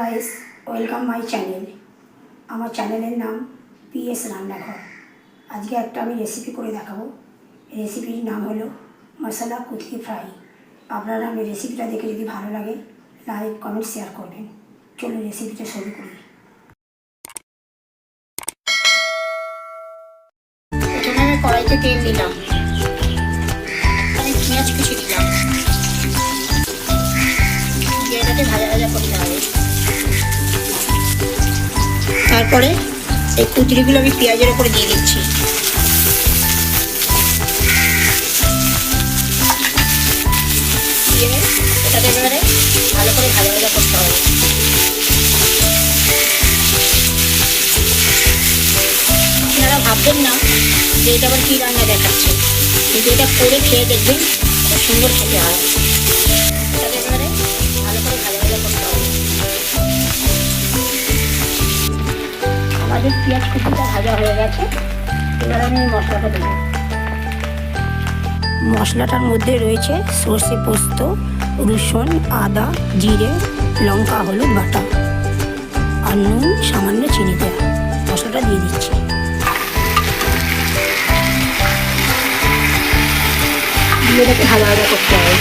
Guys welcome my channel আমার চ্যানেলের নাম পিএস রান্নাঘর। আজকে একটা আমি রেসিপি করে দেখাবো। রেসিপির নাম হলো মশলা কুটকি ফ্রাই আপনারা আমি রেসিপিটা দেখে যদি ভালো লাগে লাইক কমেন্ট শেয়ার করবেন। চলুন রেসিপিটা শুরু করি। আমি পেঁয়াজ দিলাম। ভাজা ভাজা করতে হবে। তারপরে এই কুচড়িগুলো আমি পেঁয়াজের উপরে দিয়ে দিচ্ছি। দিয়ে এটাকে এবারে ভালো করে ভাজা করতে হবে। আপনারা ভাববেন না যে এটা আবার কী রান্না দেখাচ্ছে। কিন্তু এটা করে খেয়ে দেখবেন খুব সুন্দর খেতে হয়। এটাকে এবারে আমাদের পেঁয়াজ কুচিটা ভাজা হয়ে গেছে। এবার আমি মশলাটা দেবো। মশলাটার মধ্যে রয়েছে সর্ষে পোস্ত রসুন আদা জিরে লঙ্কা হলুদ বাটা আর নুন সামান্য চিনি দেওয়া মশলাটা দিয়ে দিচ্ছি। দিয়ে এটাকে ভাজা করতে হবে।